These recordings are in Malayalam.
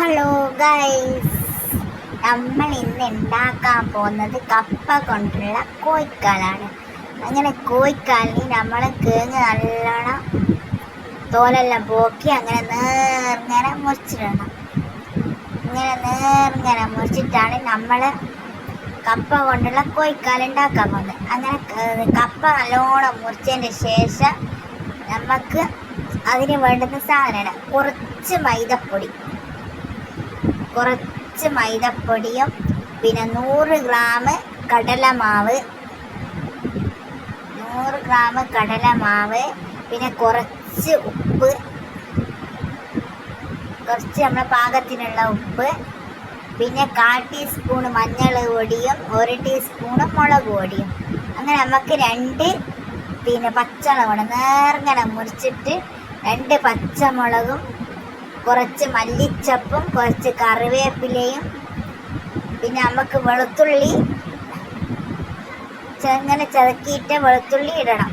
ഹലോ ഗൈസ് നമ്മൾ ഇന്ന് ഉണ്ടാക്കാൻ പോകുന്നത് കപ്പ കൊണ്ടുള്ള കോഴിക്കാലാണ്. അങ്ങനെ കോഴിക്കാലിന് നമ്മൾ കേങ്ങ് നല്ലോണം തോലെല്ലാം പോക്കി അങ്ങനെ നേർങ്ങനെ മുറിച്ചിടണം. ഇങ്ങനെ നേർങ്ങനെ മുറിച്ചിട്ടാണ് നമ്മൾ കപ്പ കൊണ്ടുള്ള കോഴിക്കാൽ ഉണ്ടാക്കാൻ പോകുന്നത്. അങ്ങനെ കപ്പ നല്ലോണം മുറിച്ചതിന് ശേഷം നമുക്ക് അതിന് വേണ്ടുന്ന സാധനമാണ് കുറച്ച് മൈദപ്പൊടി. കുറച്ച് മൈദപ്പൊടിയും പിന്നെ നൂറ് ഗ്രാം കടലമാവ്. നൂറ് ഗ്രാം കടലമാവ് പിന്നെ കുറച്ച് ഉപ്പ്. കുറച്ച് നമ്മുടെ പാകത്തിനുള്ള ഉപ്പ്. പിന്നെ കാൽ ടീസ്പൂൺ മഞ്ഞൾ പൊടിയും ഒരു ടീസ്പൂൺ മുളക് പൊടിയും. അങ്ങനെ നമുക്ക് രണ്ട് പിന്നെ പച്ചമുളക് നേർങ്ങനെ മുറിച്ചിട്ട് രണ്ട് പച്ചമുളകും കുറച്ച് മല്ലിച്ചപ്പും കുറച്ച് കറിവേപ്പിലയും പിന്നെ നമുക്ക് വെളുത്തുള്ളി ചെങ്ങനെ ചതക്കിയിട്ട് വെളുത്തുള്ളി ഇടണം.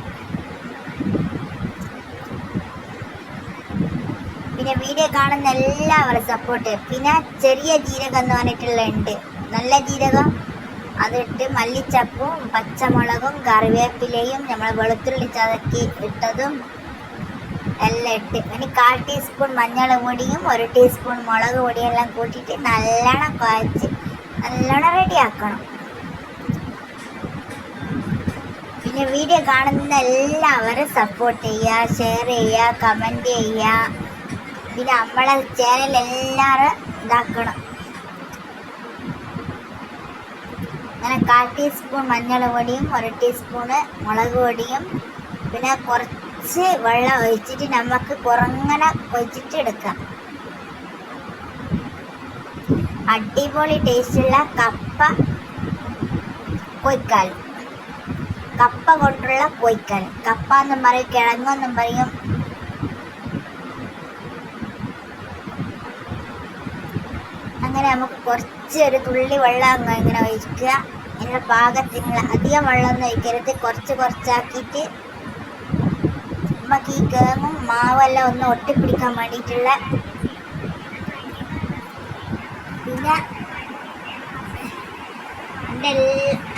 പിന്നെ വീഡിയോ കാണുന്ന എല്ലാവരും സപ്പോർട്ട് പിന്നെ ചെറിയ ജീരകം എന്ന് പറഞ്ഞിട്ടുള്ള ഉണ്ട്. നല്ല ജീരകം. അതിട്ട് മല്ലിച്ചപ്പും പച്ചമുളകും കറിവേപ്പിലയും നമ്മൾ വെളുത്തുള്ളി ചതക്കി ഇട്ടതും എല്ലാം ഇട്ട്. ഇനി കാൽ ടീസ്പൂൺ മഞ്ഞൾ പൊടിയും ഒരു ടീസ്പൂൺ മുളക് പൊടിയും എല്ലാം കൂട്ടിയിട്ട് നല്ലോണം കുഴച്ച് നല്ലോണം റെഡിയാക്കണം. പിന്നെ വീഡിയോ കാണുന്ന എല്ലാവരും സപ്പോർട്ട് ചെയ്യുക ഷെയർ ചെയ്യുക കമന്റ് ചെയ്യുക. പിന്നെ നമ്മളെ ചാനൽ എല്ലാവരും ഇതാക്കണം. അങ്ങനെ കാൽ ടീസ്പൂൺ മഞ്ഞൾ പൊടിയും ഒരു ടീസ്പൂണ് മുളക് പൊടിയും പിന്നെ കുറച്ച് വെള്ളം ഒഴിച്ചിട്ട് നമുക്ക് കുറങ്ങനെ ഒഴിച്ചിട്ട് എടുക്കാം അടിപൊളി ടേസ്റ്റുള്ള കപ്പ കൊയ്ക്കാൽ. കപ്പ കൊണ്ടുള്ള കൊയ്ക്കാൽ. കപ്പ എന്നും പറയും കിഴങ്ങെന്നും പറയും. അങ്ങനെ നമുക്ക് കുറച്ച് ഒരു തുള്ളി വെള്ളം ഇങ്ങനെ ഒഴിക്കുക. അതിനുള്ള പാകത്തിനുള്ള അധികം വെള്ളമൊന്നും ഒഴിക്കരുത്. കുറച്ച് കുറച്ചാക്കിയിട്ട് നമുക്ക് ഈ ഗേമും മാവെല്ലാം ഒന്ന് ഒട്ടിപ്പിടിക്കാൻ വേണ്ടിയിട്ടുള്ള പിന്നെ എന്റെ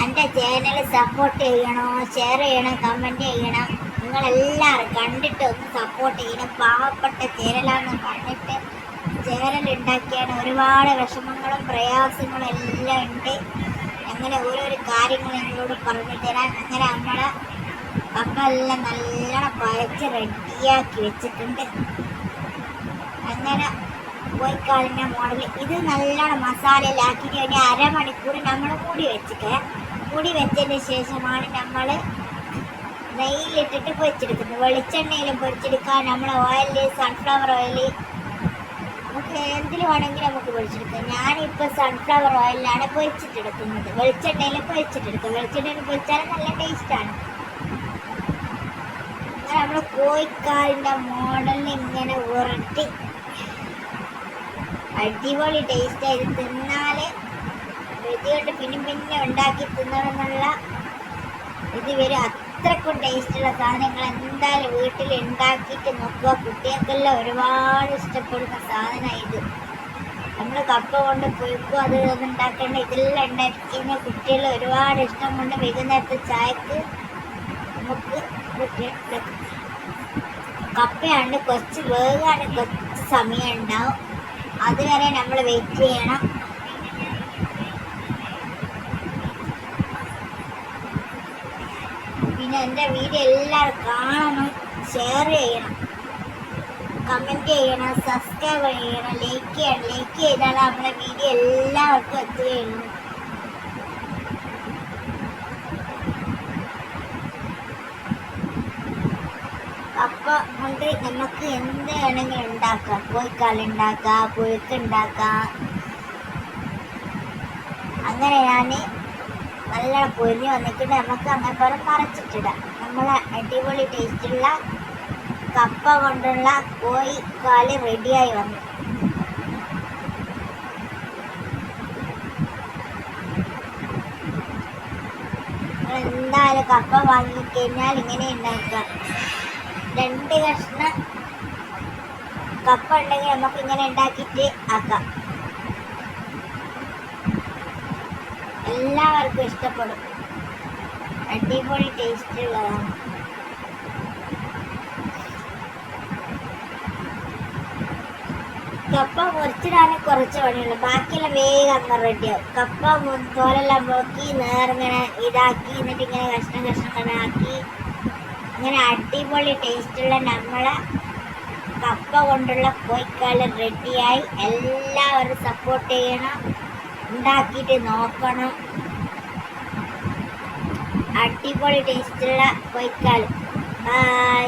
എന്റെ ചാനൽ സപ്പോർട്ട് ചെയ്യണോ ഷെയർ ചെയ്യണം കമന്റ് ചെയ്യണം നിങ്ങളെല്ലാവരും കണ്ടിട്ട് ഒന്ന് സപ്പോർട്ട് ചെയ്യണം. പാവപ്പെട്ട ചേരലാന്ന് പറഞ്ഞിട്ട് ചേരൽ ഉണ്ടാക്കിയാണ്. ഒരുപാട് വിഷമങ്ങളും പ്രയാസങ്ങളും എല്ലാം ഉണ്ട്. അങ്ങനെ ഓരോരോ കാര്യങ്ങൾ നിങ്ങളോട് പറഞ്ഞു തരാൻ. അങ്ങനെ നമ്മളെ കപ്പ എല്ലാം നല്ലോണം റെഡിയാക്കി വെച്ചിട്ടുണ്ട്. അങ്ങനെ കോഴിക്കാലിന്റെ മോഡൽ ഇത് നല്ലോണം മസാലയിലാക്കിയിട്ട് ഒരു അരമണിക്കൂർ നമ്മൾ കൂടി വെച്ചിട്ട് കൂടി വെച്ചതിന് ശേഷമാണ് നമ്മൾ നെയ്യിലിട്ടിട്ട് പൊരിച്ചെടുക്കുന്നത്. വെളിച്ചെണ്ണയിലും പൊരിച്ചെടുക്കാൻ നമ്മൾ ഓയിൽ സൺഫ്ലവർ ഓയിൽ നമുക്ക് എന്തിൽ വേണമെങ്കിലും നമുക്ക് പൊരിച്ചെടുക്കാം. ഞാനിപ്പോൾ സൺഫ്ലവർ ഓയിലാണ് പൊരിച്ചിട്ടെടുക്കുന്നത്. വെളിച്ചെണ്ണയിൽ പൊരിച്ചിട്ടെടുക്കും. വെളിച്ചെണ്ണയിൽ പൊരിച്ചാൽ നല്ല ടേസ്റ്റാണ് കോഴിക്കാലിന്റെ മോഡലിൽ ഇങ്ങനെ ഉരട്ടി. അടിപൊളി ടേസ്റ്റ് ആയിട്ട് തിന്നാൽ രുചി കൊണ്ട് പിന്നെ പിന്നെ ഉണ്ടാക്കി തിന്നണമെന്നുള്ള ഇത് വരും അത്രക്കും ടേസ്റ്റുള്ള സാധനങ്ങൾ എന്തായാലും വീട്ടിൽ ഉണ്ടാക്കിയിട്ട് നോക്കുക. കുട്ടികൾക്കെല്ലാം ഒരുപാട് ഇഷ്ടപ്പെടുന്ന സാധനമാണ് ഇത്. നമ്മൾ കപ്പ കൊണ്ട് പൊയ്ക്കും അത് ഉണ്ടാക്കേണ്ട ഇതെല്ലാം ഉണ്ടാക്കി കഴിഞ്ഞാൽ കുട്ടികൾ ഒരുപാട് ഇഷ്ടം കൊണ്ട് വൈകുന്നേരത്തെ ചായക്ക് നമുക്ക് കുട്ടികൾ കപ്പയാണ്ട് കുറച്ച് വേഗമാണ് കുറച്ച് സമയം ഉണ്ടാവും അതുവരെ നമ്മൾ വെയിറ്റ് ചെയ്യണം. പിന്നെ എന്റെ വീഡിയോ എല്ലാവരും കാണണം ഷെയർ ചെയ്യണം കമന്റ് ചെയ്യണം സബ്സ്ക്രൈബ് ചെയ്യണം ലൈക്ക് ചെയ്യണം. ലൈക്ക് ചെയ്താൽ നമ്മുടെ വീഡിയോ എല്ലാവർക്കും എത്തുകയുള്ളൂ. അപ്പോൾ കൊണ്ട് നമുക്ക് എന്ത് വേണമെങ്കിലും ഉണ്ടാക്കാം. കോഴിക്കാൽ ഉണ്ടാക്കാം പുഴുക്ക് ഉണ്ടാക്കാം. അങ്ങനെ ഞാൻ നല്ല പൊരി വന്നിട്ട് നമുക്ക് അങ്ങനെ പോലെ മറച്ചിട്ടിടാം നമ്മളെ അടിപൊളി ടേസ്റ്റുള്ള കപ്പ കൊണ്ടുള്ള കോഴിക്കാൽ റെഡിയായി വന്നു. എന്തായാലും കപ്പ വാങ്ങിക്കഴിഞ്ഞാൽ ഇങ്ങനെ ഉണ്ടാക്കുക രണ്ട് കഷ്ണം കപ്പ ഉണ്ടെങ്കിൽ നമുക്ക് ഇങ്ങനെ ഉണ്ടാക്കിയിട്ട് ആക്കാം. എല്ലാവർക്കും ഇഷ്ടപ്പെടും. അടിപൊളി ടേസ്റ്റ് ഉള്ളതാണ്. കപ്പ മുറിച്ചിടാൻ കുറച്ച് പണിയുള്ളൂ. ബാക്കിയെല്ലാം വേഗം അങ്ങ് റെഡിയാവും കപ്പ തോലെല്ലാം നോക്കി നേർങ്ങനെ ഇതാക്കി എന്നിട്ട് ഇങ്ങനെ കഷ്ണം കഷ്ണം ആക്കി. ഇങ്ങനെ അടിപൊളി ടേസ്റ്റുള്ള നമ്മളെ കപ്പ കൊണ്ടുള്ള കോഴിക്കാൽ റെഡിയായി. എല്ലാവരും സപ്പോർട്ട് ചെയ്യണം. ഉണ്ടാക്കിയിട്ട് നോക്കണം. അടിപൊളി ടേസ്റ്റുള്ള കോഴിക്കാൽ. ബൈ